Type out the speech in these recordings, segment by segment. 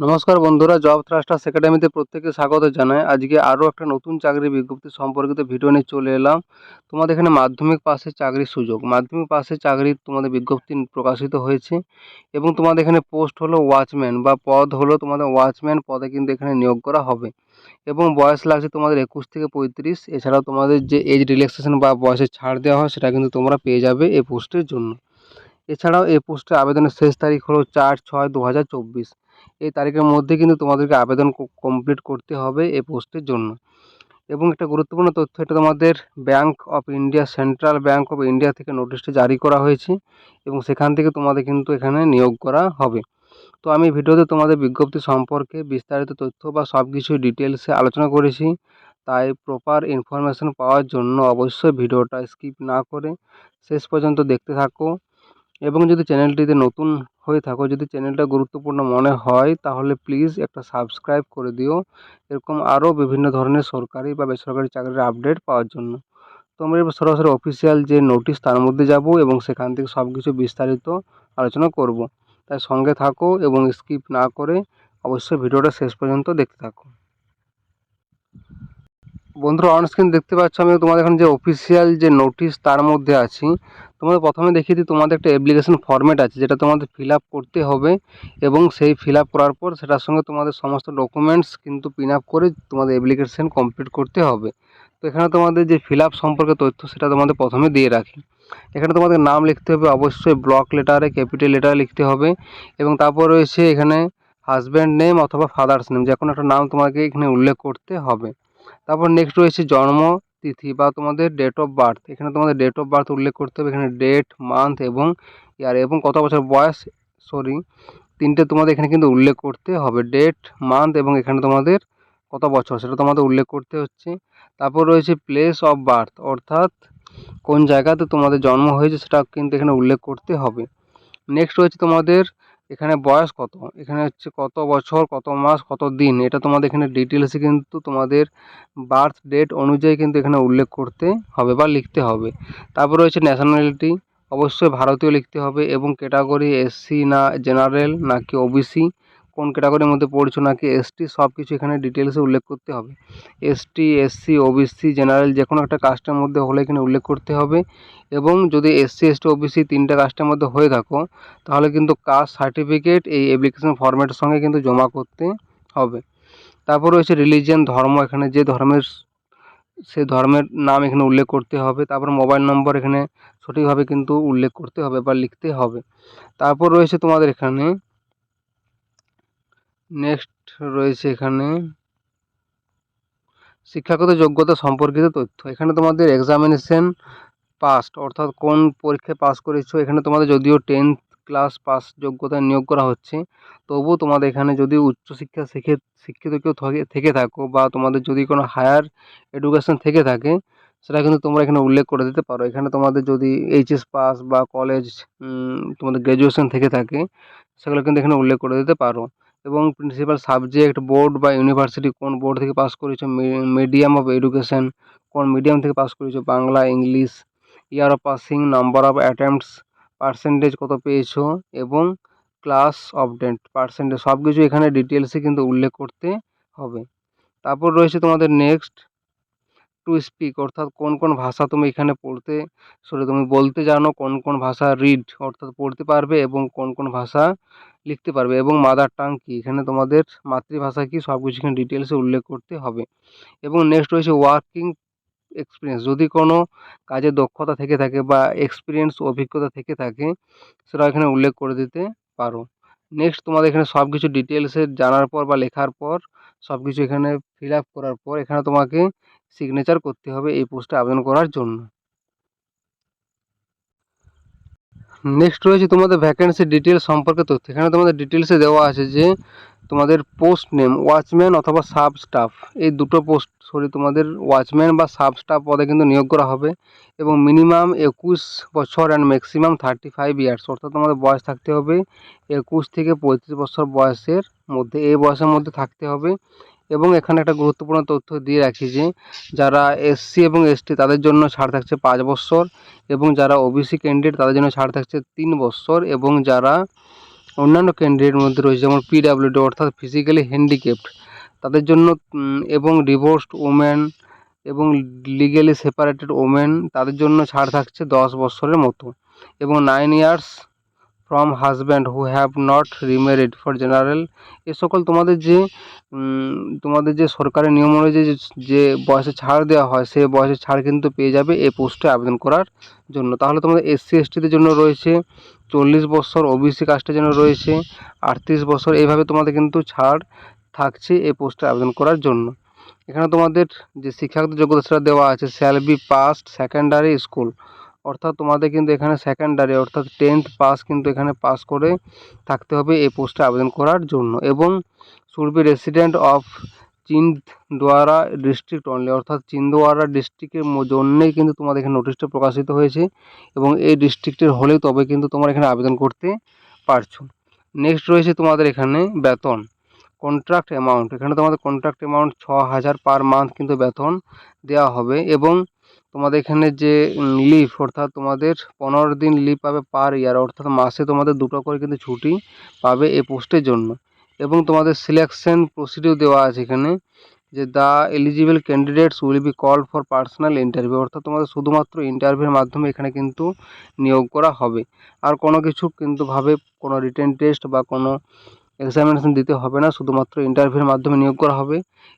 নমস্কার বন্ধুরা, job thrusters একাডেমিতে প্রত্যেককে স্বাগত জানাই। আজকে আরও একটা নতুন চাকরি বিজ্ঞপ্তি সম্পর্কিত ভিডিও নিয়ে চলে এলাম। তোমাদের এখানে মাধ্যমিক পাশে চাকরির সুযোগ। মাধ্যমিক পাশে চাকরির তোমাদের বিজ্ঞপ্তি প্রকাশিত হয়েছে এবং তোমাদের এখানে পোস্ট হলো ওয়াচম্যান বা পদ হলো তোমাদের ওয়াচম্যান পদে কিন্তু এখানে নিয়োগ করা হবে এবং বয়স লাগছে তোমাদের একুশ থেকে পঁয়ত্রিশ। এছাড়াও তোমাদের যে এজ রিল্যাক্সেশন বা বয়সের ছাড় দেওয়া হয়, সেটা কিন্তু তোমরা পেয়ে যাবে এই পোস্টের জন্য। এছাড়াও এই পোস্টে আবেদনের শেষ তারিখ হলো চার ছয় দু হাজার চব্বিশ। এই তারিখের মধ্যে কিন্তু তোমাদেরকে আবেদন কমপ্লিট করতে হবে এই পোস্টের জন্য। এবং একটা গুরুত্বপূর্ণ তথ্য, এটা তোমাদের bank of India central bank of India থেকে নোটিশটি জারি করা হয়েছে এবং সেখান থেকে তোমাদের কিন্তু এখানে নিয়োগ করা হবে। তো আমি ভিডিওতে তোমাদের বিজ্ঞপ্তি সম্পর্কে বিস্তারিত তথ্য বা সব কিছুই ডিটেলসে আলোচনা করেছি। তাই প্রপার ইনফরমেশন পাওয়ার জন্য অবশ্যই ভিডিওটা স্কিপ না করে শেষ পর্যন্ত দেখতে থাকো। এবং যদি চ্যানেলটিতে নতুন হয়ে থাকো, যদি চ্যানেলটা গুরুত্বপূর্ণ মনে হয়, তাহলে প্লিজ একটা সাবস্ক্রাইব করে দিও। এরকম আরও বিভিন্ন ধরনের সরকারি বা বেসরকারি চাকরির আপডেট পাওয়ার জন্য। তো আমরা সরাসরি অফিসিয়াল যে নোটিশ তার মধ্যে যাব এবং সেখান থেকে সব কিছু বিস্তারিত আলোচনা করব। তাই সঙ্গে থাকো এবং স্কিপ না করে অবশ্যই ভিডিওটা শেষ পর্যন্ত দেখতে থাকো। বন্ধুরা অনস্ক্রিন দেখতে পাচ্ছ আমি তোমাদের এখন যে অফিসিয়াল যে নোটিশ তার মধ্যে আছি। তোমাদের প্রথমে দেখিয়ে দিই, তোমাদের একটা অ্যাপ্লিকেশন ফর্ম্যাট আছে, যেটা তোমাদের ফিল করতে হবে এবং সেই ফিল করার পর সেটার সঙ্গে তোমাদের সমস্ত ডকুমেন্টস কিন্তু পিন আপ করে তোমাদের অ্যাপ্লিকেশন কমপ্লিট করতে হবে। তো এখানে তোমাদের যে ফিল সম্পর্কে তথ্য সেটা তোমাদের প্রথমে দিয়ে রাখি। এখানে তোমাদের নাম লিখতে হবে, অবশ্যই ব্লক লেটারে ক্যাপিটাল লেটারে লিখতে হবে এবং তারপর রয়েছে এখানে হাজব্যান্ড নেম অথবা ফাদার্স নেম যে কোনো একটা নাম তোমাকে এখানে উল্লেখ করতে হবে। তারপর নেক্সট রয়েছে জন্ম তিথি বা তোমাদের ডেট অফ বার্থ এখানে তোমাদের ডেট অফ বার্থ উল্লেখ করতে হবে। এখানে ডেট মান্থ এবং ইয়ার এবং কত বছর বয়স? সরি তিনটে তোমাদের এখানে কিন্তু উল্লেখ করতে হবে। ডেট মান্থ এবং এখানে তোমাদের কত বছর? সেটা তোমাদের উল্লেখ করতে হচ্ছে। তারপর রয়েছে প্লেস অফ বার্থ অর্থাৎ কোন জায়গাতে তোমাদের জন্ম হয়েছে সেটা কিন্তু এখানে উল্লেখ করতে হবে। নেক্সট রয়েছে তোমাদের এখানে বয়স কত? এখানে হচ্ছে কত বছর, কত মাস, কত দিন? এটা তোমাদের এখানে ডিটেলসে কিন্তু তোমাদের বার্থ ডেট অনুযায়ী কিন্তু এখানে উল্লেখ করতে হবে বা লিখতে হবে। তারপর রয়েছে ন্যাশনালিটি অবশ্যই ভারতীয় লিখতে হবে এবং ক্যাটাগরি এসসি না জেনারেল নাকি ওবিসি কোন ক্যাটাগরির মধ্যে পড়ছো নাকি এসটি সব কিছু এখানে ডিটেলসে উল্লেখ করতে হবে। এসটি এসসি ওবিসি জেনারেল যে কোনো একটা কাস্টের মধ্যে হলে এখানে উল্লেখ করতে হবে। এবং যদি এসসি এসটি ওবিসি তিনটে কাস্টের মধ্যে হয়ে থাকো, তাহলে কিন্তু কাস্ট সার্টিফিকেট এই অ্যাপ্লিকেশন ফর্ম্যাটের সঙ্গে কিন্তু জমা করতে হবে। তারপর রয়েছে রিলিজিয়ান ধর্ম, এখানে যে ধর্মের, সে ধর্মের নাম এখানে উল্লেখ করতে হবে। তারপর মোবাইল নম্বর এখানে সঠিকভাবে কিন্তু উল্লেখ করতে হবে বা লিখতে হবে। তারপর রয়েছে তোমাদের এখানে নেক্সট রয়েছে এখানে। শিক্ষাগত যোগ্যতা সম্পর্কিত তথ্য। এখানে তোমাদের এক্সামিনেশন পাস্ট অর্থাৎ কোন পরীক্ষায় পাস করেছ, এখানে তোমাদের যদিও টেন্থ ক্লাস পাস যোগ্যতায় নিয়োগ করা হচ্ছে, তবুও তোমাদের এখানে যদি উচ্চশিক্ষা শিখে শিক্ষিত কেউ থাকে, থেকে থাকো বা তোমাদের যদি কোনো হায়ার এডুকেশন থেকে থাকে, সেটা কিন্তু তোমরা এখানে উল্লেখ করে দিতে পারো। এখানে তোমাদের যদি এইচএস পাস বা কলেজ তোমাদের গ্র্যাজুয়েশন থেকে থাকে, সেগুলো কিন্তু এখানে উল্লেখ করে দিতে পারো। এবং প্রিন্সিপাল সাবজেক্ট বোর্ড বা ইউনিভার্সিটি কোন বোর্ড থেকে পাস করেছ? মিডিয়াম অফ এডুকেশন কোন মিডিয়াম থেকে পাস করেছ? Bangla English year of passing number of attempts percentage কত পেয়েছ? এবং ক্লাস অবডেন্ট পার্সেন্টেজ সব কিছু এখানে ডিটেলসে কিন্তু উল্লেখ করতে হবে। তারপর রয়েছে তোমাদের নেক্সট টু স্পিক অর্থাৎ কোন কোন ভাষা তুমি এখানে পড়তে সরি তুমি বলতে জানো কোন কোন ভাষা রিড অর্থাৎ পড়তে পারবে এবং কোন কোন ভাষা লিখতে পারবে এবং মাদার টাং কী? এখানে তোমাদের মাতৃভাষা কী? সব কিছু এখানে ডিটেলসে উল্লেখ করতে হবে। এবং নেক্সট রয়েছে ওয়ার্কিং এক্সপিরিয়েন্স যদি কোনো কাজে দক্ষতা থেকে থাকে বা এক্সপিরিয়েন্স অভিজ্ঞতা থেকে থাকে সেটা এখানে উল্লেখ করে দিতে পারো। নেক্সট তোমাদের এখানে সব কিছু ডিটেলসে জানার পর বা লেখার পর সব কিছু এখানে ফিল আপ করার পর এখানে তোমাকে সিগনেচার করতে হবে এই পোস্টে আবেদন করার জন্য। নেক্সট রয়েছে তোমাদের ভ্যাকেন্সি ডিটেলস সম্পর্কে তথ্য। এখানে তোমাদের ডিটেলসে দেওয়া আছে যে তোমাদের পোস্ট নেম ওয়াচম্যান অথবা সাব স্টাফ এই দুটো পোস্ট সরি তোমাদের ওয়াচম্যান বা সাব স্টাফ পদে কিন্তু নিয়োগ করা হবে এবং মিনিমাম একুশ বছর and maximum thirty five years অর্থাৎ তোমাদের বয়স থাকতে হবে একুশ থেকে পঁয়ত্রিশ বছর বয়সের মধ্যে, এই বয়সের মধ্যে থাকতে হবে এবং এখানে একটা গুরুত্বপূর্ণ তথ্য দিয়ে রাখি যে, যারা এসসি এবং এসটি তাদের জন্য ছাড় থাকছে পাঁচ বছর এবং যারা ওবিসি ক্যান্ডিডেট তাদের জন্য ছাড় থাকছে তিন বছর এবং যারা অন্যান্য ক্যান্ডিডেট মধ্যে রয়েছে, যেমন পিডাব্লিউডি অর্থাৎ ফিজিক্যালি হ্যান্ডিক্যাপড তাদের জন্য এবং ডিভোর্সড ওমেন এবং লিগেলি সেপারেটেড ওমেন তাদের জন্য ছাড় থাকছে দশ বছরের মতো। এবং nine years from husband who have not remarried for general এ সকল তোমাদের যে তোমাদের যে সরকারের নিয়ম অনুযায়ী যে বয়সে ছাড় দেওয়া হয় সেই বয়সে ছাড় কিন্তু পেয়ে যাবে এই পোস্টে আবেদন করার জন্য। তাহলে তোমাদের এসসি এসটিদের জন্য রয়েছে চল্লিশ বছর ওবিসি কাস্টের জন্য রয়েছে। আটত্রিশ বছর এইভাবে তোমাদের কিন্তু ছাড় থাকছে এই পোস্টে আবেদন করার জন্য। এখানে তোমাদের যে শিক্ষাগত যোগ্যতা সেটা দেওয়া আছে shall be passed secondary school অর্থাৎ তোমাদের কিন্তু এখানে সেকেন্ডারি অর্থাৎ টেন্থ পাস কিন্তু এখানে পাস করে থাকতে হবে এই পোস্টে আবেদন করার জন্য। এবং should be resident of Chhindwara district only অর্থাৎ চিন্দওয়ারা ডিস্ট্রিক্টের জন্যেই কিন্তু তোমাদের এখানে নোটিশটা প্রকাশিত হয়েছে এবং এই ডিস্ট্রিক্টের হলেই তবে কিন্তু তোমরা এখানে আবেদন করতে পারছ। নেক্সট রয়েছে তোমাদের এখানে বেতন কন্ট্রাক্ট অ্যামাউন্ট এখানে তোমাদের কন্ট্রাক্ট অ্যামাউন্ট ছ হাজার পার মান্থ কিন্তু বেতন দেওয়া হবে এবং তোমাদের এখানে যে লিভ অর্থাৎ তোমাদের পনেরো দিন লিভ পাবে পার ইয়ার অর্থাৎ মাসে তোমাদের দুটো করে কিন্তু ছুটি পাবে এই পোস্টের জন্য। এবং তোমাদের সিলেকশন প্রসিডিউর দেওয়া আছে এখানে যে the eligible candidates will be call for personal interview অর্থাৎ তোমাদের শুধুমাত্র ইন্টারভিউর মাধ্যমে এখানে কিন্তু নিয়োগ করা হবে। আর কোনো কিছু কিন্তু ভাবে কোনো রিটেন টেস্ট বা কোনো এক্সামিনেশন দিতে হবে না, শুধুমাত্র ইন্টারভিউর মাধ্যমে নিয়োগ করা হবে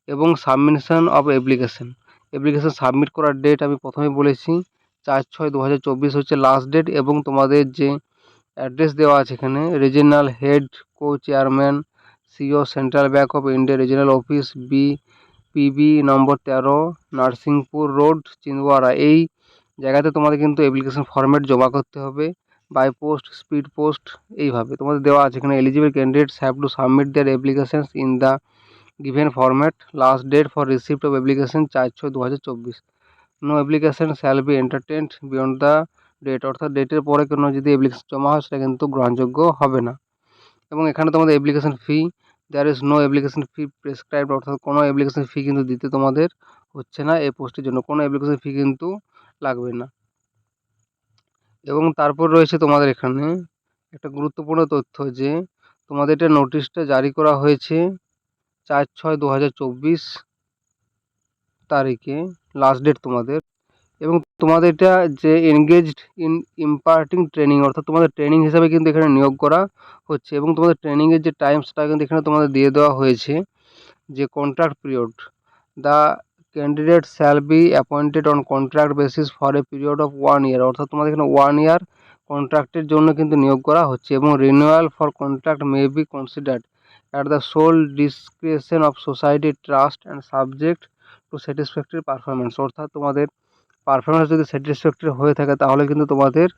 এবং submission of application application submit করার ডেট আমি প্রথমে বলেছি চার ছয় দু হাজার চব্বিশ হচ্ছে লাস্ট ডেট এবং তোমাদের যে অ্যাড্রেস দেওয়া আছে এখানে regional head co chairman CO central bank of India regional office, B PB number তেরো, নার্সিংপুর রোড চিন্দওয়ারা এই জায়গাতে তোমাদের কিন্তু অ্যাপ্লিকেশন ফর্ম্যাট জমা করতে হবে। বাই পোস্ট স্পিড পোস্ট এইভাবে। তোমাদের দেওয়া আছে এখানে eligible candidates have to submit their applications in the given format last date for receipt of application চার ছয় দু হাজার চব্বিশ। No application shall be entertained beyond the date অর্থাৎ ডেটের পরে কোনো যদি অ্যাপ্লিকেশন জমা হয়, সেটা কিন্তু গ্রহণযোগ্য হবে না। এবং এখানে তোমাদের application fee there is no application fee prescribed অর্থাৎ কোনো অ্যাপ্লিকেশন ফি কিন্তু দিতে তোমাদের হচ্ছে না এই পোস্টের জন্য। কোনো অ্যাপ্লিকেশন ফি কিন্তু লাগবে না। এবং তারপর রয়েছে তোমাদের এখানে একটা গুরুত্বপূর্ণ তথ্য যে, তোমাদের এটা নোটিশটা জারি করা হয়েছে চার ছয় দু তারিখে লাস্ট ডেট তোমাদের। এবং তোমাদের এটা যে এনগেজড ইন ইম্পার্টিং ট্রেনিং অর্থাৎ তোমাদের ট্রেনিং হিসাবে কিন্তু এখানে নিয়োগ করা হচ্ছে এবং তোমাদের ট্রেনিংয়ের যে টাইম সেটা কিন্তু এখানে তোমাদের দিয়ে দেওয়া হয়েছে যে contract period the candidate shall be appointed on contract basis for a period of one year অর্থাৎ তোমাদের এখানে ওয়ান ইয়ার কন্ট্রাক্টের জন্য কিন্তু নিয়োগ করা হচ্ছে এবং renewal for contract may be considered at the sole discretion of society trust and subject to satisfactory performance অর্থাৎ তোমাদের পারফরমেন্স যদি স্যাটিসফ্যাক্টরি হয়ে থাকে, তাহলে কিন্তু তোমাদের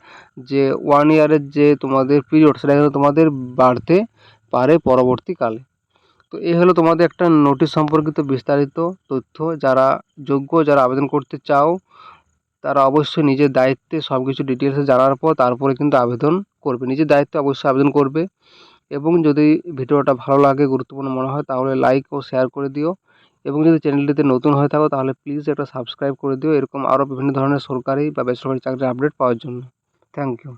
যে ওয়ান ইয়ারের যে তোমাদের পিরিয়ড সেটা কিন্তু তোমাদের বাড়তে পারে পরবর্তীকালে। তো এই হলো তোমাদের একটা নোটিশ সম্পর্কিত বিস্তারিত তথ্য। যারা যোগ্য, যারা আবেদন করতে চাও, তারা অবশ্যই নিজের দায়িত্বে সব কিছু ডিটেলসে জানার পর তারপরে কিন্তু আবেদন করবে। নিজের দায়িত্বে অবশ্যই আবেদন করবে। এবং যদি ভিডিওটা ভালো লাগে, গুরুত্বপূর্ণ মনে হয়, তাহলে লাইক ও শেয়ার করে দিও। এবং যদি চ্যানেলটিতে নতুন হয়ে থাকো, তাহলে প্লিজ একটা সাবস্ক্রাইব করে দিও। এরকম আরও বিভিন্ন ধরনের সরকারি বা বেসরকারি চাকরির আপডেট পাওয়ার জন্য। Thank you